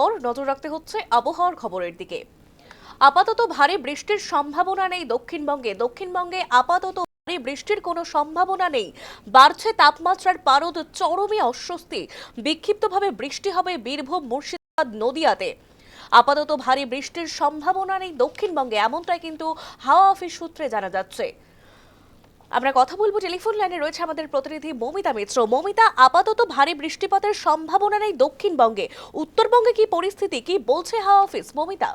পর নজর রাখতে হচ্ছে আবহাওয়ার খবরের দিকে। আপাতত ভারী বৃষ্টির সম্ভাবনা নেই দক্ষিণবঙ্গে। দক্ষিণবঙ্গে আপাতত ভারী বৃষ্টির কোনো সম্ভাবনা নেই। বাড়ছে তাপমাত্রার পারদ, চরমে অস্বস্তি। বিক্ষিপ্তভাবে বৃষ্টি হবে বীরভূম, মুর্শিদাবাদ, নদিয়াতে। আপাতত ভারী বৃষ্টির সম্ভাবনা নেই দক্ষিণবঙ্গে। এমনটাই কিন্তু হাওয়া অফিস সূত্রে জানা যাচ্ছে। আমরা কথা বলব টেলিফোন লাইনে রয়েছে আমাদের প্রতিনিধি মমিতা মিত্র। মমিতা, আপাতত ভারী বৃষ্টিপাতের সম্ভাবনা নেই দক্ষিণবঙ্গে। উত্তরবঙ্গে কি পরিস্থিতি, কি বলছে হাওয়া অফিস? মমিতা।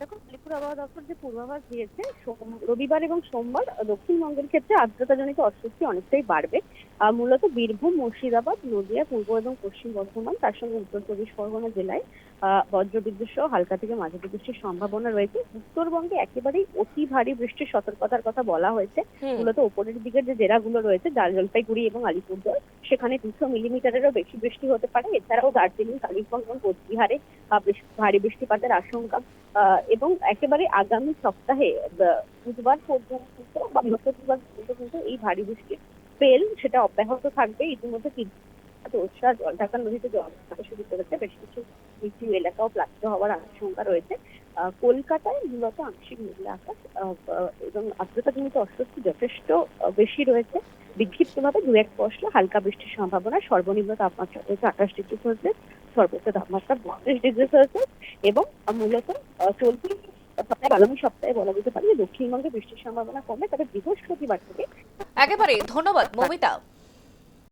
দেখো আলিপুর আবহাওয়া দপ্তর যে পূর্বাভাস দিয়েছে রবিবার এবং সোমবার দক্ষিণবঙ্গের ক্ষেত্রে আর্দ্রতাজনিত অস্বস্তি অনেকটাই বাড়বে। মূলত বীরভূম মুর্শিদাবাদ নদিয়া পূর্ব এবং পশ্চিম বর্ধমান তার সঙ্গে উত্তর চব্বিশ পরগনা জেলায় আহ, বজ্রবিদ্যুৎ সহ হালকা থেকে মাঝারি বৃষ্টির সম্ভাবনা রয়েছে। উত্তরবঙ্গে একেবারেই অতি ভারী বৃষ্টির সতর্কতার কথা বলা হয়েছে। মূলত উপরের দিকের যে জেলাগুলো রয়েছে জাল জলপাইগুড়ি এবং আলিপুরদুয়ার সেখানে দুশো মিলিমিটারেরও বেশি বৃষ্টি হতে পারে। এছাড়াও দার্জিলিং কালিম্পং এবং কোচবিহারে ভারী বৃষ্টিপাতের আশঙ্কা। আহ, এবং একেবারে আগামী সপ্তাহে বুধবার পর্যন্ত বা বৃহস্পতিবার পর্যন্ত কিন্তু এই ভারী বৃষ্টির স্পেল সেটা অব্যাহত থাকবে। ইতিমধ্যে জলঢাকা নদীতে জল শুরু করেছে। বেশ কিছু নিচু এলাকাও প্লাবিত হওয়ার আশঙ্কা রয়েছে। কলকাতায় মূলত আংশিক মেঘলা আকাশ এবং আর্দ্রতাজনিত অস্বস্তি যথেষ্ট বেশি রয়েছে। বিক্ষিপ্তভাবে দু এক পশলা হালকা বৃষ্টির সম্ভাবনা। সর্বনিম্ন তাপমাত্রা রয়েছে আঠাশ ডিগ্রি সেলসিয়াস, সর্বোচ্চ তাপমাত্রা বত্রিশ ডিগ্রি সেলসিয়াস এবং মূলত চলতি সপ্তাহে, আগামী সপ্তাহে বলা যেতে পারে দক্ষিণবঙ্গে বৃষ্টির সম্ভাবনা কমবে তবে বৃহস্পতিবার থেকে একেবারে ধন্যবাদ মমিতা